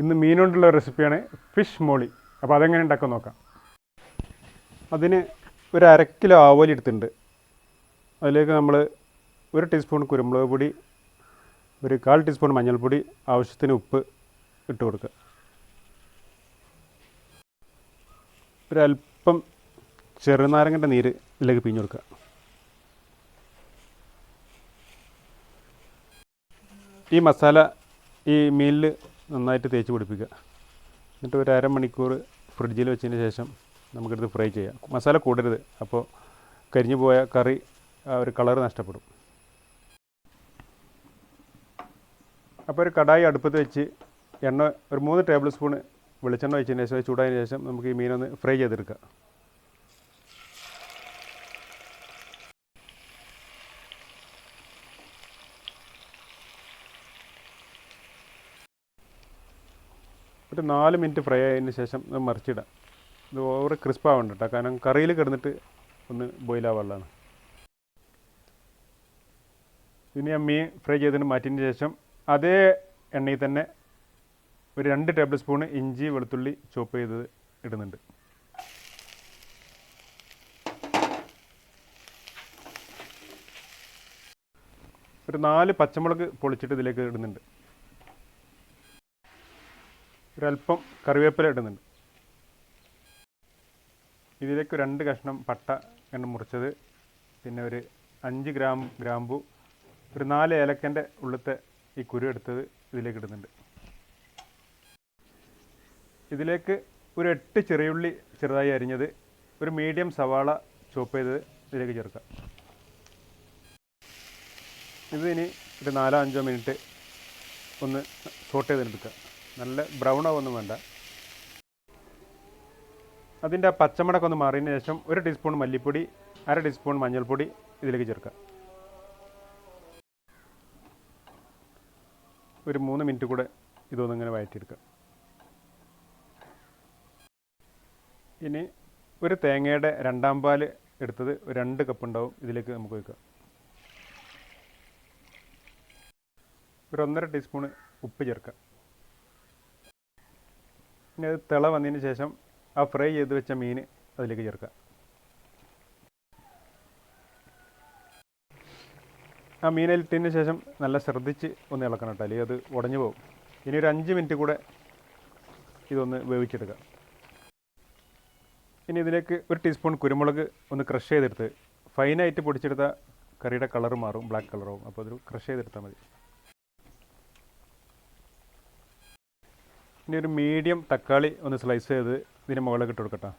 ഇന്ന് മീൻ കൊണ്ടുള്ള റെസിപ്പിയാണ് ഫിഷ് മോളി. അപ്പോൾ അതെങ്ങനെ ഉണ്ടാക്കാൻ നോക്കാം. അതിന് ഒരു അര കിലോ ആവോലി എടുത്തിട്ടുണ്ട്. അതിലേക്ക് നമ്മൾ ഒരു ടീസ്പൂൺ കുരുമുളക് പൊടി ഒരു കാൽ ടീസ്പൂൺ മഞ്ഞൾപ്പൊടി ആവശ്യത്തിന് ഉപ്പ് ഇട്ട് കൊടുക്കുക. ഒരല്പം ചെറുനാരങ്ങന്റെ നീര് ഇതിലേക്ക് പിഴിഞ്ഞ് കൊടുക്കുക. ഈ മസാല ഈ മീനിൽ നന്നായിട്ട് തേച്ച് പിടിപ്പിക്കുക. എന്നിട്ട് ഒരു അരമണിക്കൂർ ഫ്രിഡ്ജിൽ വെച്ചതിന് ശേഷം നമുക്കെടുത്ത് ഫ്രൈ ചെയ്യാം. മസാല കൂടരുത്. അപ്പോൾ കരിഞ്ഞു പോയ കറി ആ ഒരു കളർ നഷ്ടപ്പെടും. അപ്പോൾ ഒരു കടായി അടുപ്പത്ത് വെച്ച് എണ്ണ ഒരു മൂന്ന് ടേബിൾ സ്പൂൺ വെളിച്ചെണ്ണ വെച്ചതിന് ശേഷം ചൂടായതിന് ശേഷം നമുക്ക് ഈ മീനൊന്ന് ഫ്രൈ ചെയ്തെടുക്കാം. ഒരു നാല് മിനിറ്റ് ഫ്രൈ ആയതിന് ശേഷം മറിച്ചിടാം. ഇത് ഓവർ ക്രിസ്പ് ആവണ്ട കേട്ടോ കാരണം കറിയിൽ കിടന്നിട്ട് ഒന്ന് ബോയിലാവാനുള്ളതാണ് ഇനി ആ മീൻ ഫ്രൈ ചെയ്തതിന് മാറ്റിയതിന് ശേഷം അതേ എണ്ണയിൽ തന്നെ ഒരു രണ്ട് ടേബിൾ സ്പൂൺ ഇഞ്ചി വെളുത്തുള്ളി ചോപ്പ് ചെയ്തത് ഇടുന്നുണ്ട്. ഒരു നാല് പച്ചമുളക് പൊളിച്ചിട്ട് ഇതിലേക്ക് ഇടുന്നുണ്ട്. ഒരല്പം കറിവേപ്പില ഇടുന്നുണ്ട്. ഇതിലേക്ക് രണ്ട് കഷ്ണം പട്ട കണ്ട് മുറിച്ചത്. പിന്നെ ഒരു അഞ്ച് ഗ്രാം ഗ്രാമ്പു ഒരു നാല് ഏലക്കന്റെ ഉള്ളത്തെ ഈ കുരു എടുത്തത് ഇതിലേക്ക് ഇടുന്നുണ്ട്. ഇതിലേക്ക് ഒരു എട്ട് ചെറിയുള്ളി ചെറുതായി അരിഞ്ഞത് ഒരു മീഡിയം സവാള ചോപ്പ് ചെയ്തത് ഇതിലേക്ക് ചേർക്കാം ഇത് ഇനി ഒരു നാലോ അഞ്ചോ മിനിറ്റ് ഒന്ന് സോട്ട് ചെയ്തെടുക്കുക. നല്ല ബ്രൗൺ ആവൊന്നും വേണ്ട. അതിന്റെ ആ പച്ചമുളക് ഒന്ന് മാറിയതിന് ശേഷം ഒരു ടീസ്പൂൺ മല്ലിപ്പൊടി അര ടീസ്പൂൺ മഞ്ഞൾപ്പൊടി ഇതിലേക്ക് ചേർക്കുക. ഒരു മൂന്ന് മിനിറ്റ് കൂടെ ഇതൊന്നും ഇങ്ങനെ വഴറ്റിയെടുക്കുക. ഇനി ഒരു തേങ്ങയുടെ രണ്ടാം പാൽ എടുത്തത് രണ്ട് കപ്പ് ഉണ്ടാവും ഇതിലേക്ക് നമുക്ക് വയ്ക്കുക ഒരു ഒന്നര ടീസ്പൂണ് ഉപ്പ് ചേർക്കുക. അത് തിള വന്നതിന് ശേഷം ആ ഫ്രൈ ചെയ്ത് വെച്ച മീൻ അതിലേക്ക് ചേർക്കുക. ആ മീനിലിട്ടതിന് ശേഷം നല്ല ശ്രദ്ധിച്ച് ഒന്ന് ഇളക്കണം കേട്ടോ അല്ലെങ്കിൽ അത് ഉടഞ്ഞു പോകും. ഇനി ഒരു അഞ്ച് മിനിറ്റ് കൂടെ ഇതൊന്ന് വേവിച്ചെടുക്കാം ഇനി ഇതിലേക്ക് ഒരു ടീസ്പൂൺ കുരുമുളക് ഒന്ന് ക്രഷ് ചെയ്തെടുത്ത് ഫൈനായിട്ട് പൊടിച്ചെടുത്ത കറിയുടെ കളർ മാറും ബ്ലാക്ക് കളറാവും അപ്പോൾ അതൊരു ക്രഷ് ചെയ്തെടുത്താൽ മതി. ഇനി ഒരു മീഡിയം തക്കാളി ഒന്ന് സ്ലൈസ് ചെയ്ത് ഇതിന് മുകളിലേക്ക് ഇട്ട് കൊടുക്കട്ടോ.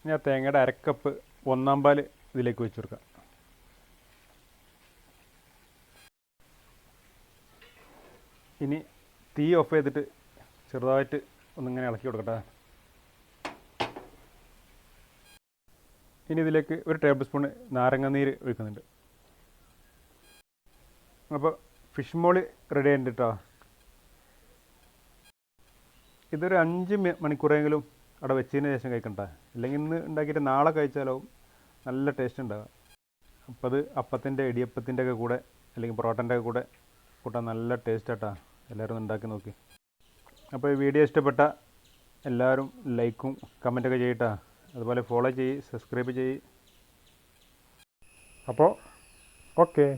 ഇനി ആ തേങ്ങയുടെ അരക്കപ്പ് ഒന്നാം പാൽ ഇതിലേക്ക് വെച്ച് കൊടുക്കാം. ഇനി തീ ഓഫ് ചെയ്തിട്ട് ചെറുതായിട്ട് ഒന്നിങ്ങനെ ഇളക്കി കൊടുക്കട്ടെ. ഇനി ഇതിലേക്ക് ഒരു ടേബിൾ സ്പൂണ് നാരങ്ങാനീര് ഒഴിക്കുന്നുണ്ട്. അപ്പോൾ ഫിഷ് മോളി റെഡി ആയിട്ടുണ്ട് കേട്ടോ ഇതൊരു അഞ്ച് മണിക്കൂറെങ്കിലും അവിടെ വെച്ചതിന് ശേഷം കഴിക്കണ്ട ഇല്ലെങ്കിൽ ഇന്ന് ഉണ്ടാക്കിയിട്ട് നാളെ കഴിച്ചാലോ നല്ല ടേസ്റ്റ് ഉണ്ടാവുക. അപ്പോൾ അത് അപ്പത്തിന്റെ ഇടിയപ്പത്തിന്റെ ഒക്കെ കൂടെ അല്ലെങ്കിൽ പൊറോട്ടന്റെ ഒക്കെ കൂടെ കൂട്ടാൻ നല്ല ടേസ്റ്റ് ആട്ടാ എല്ലാവരും ഉണ്ടാക്കി നോക്കി. അപ്പോൾ ഈ വീഡിയോ ഇഷ്ടപ്പെട്ട എല്ലാവരും ലൈക്കും കമന്റൊക്കെ ചെയ്യട്ടാ അതുപോലെ ഫോളോ ചെയ്യ് സബ്സ്ക്രൈബ് ചെയ്യ്. അപ്പോൾ ഓക്കെ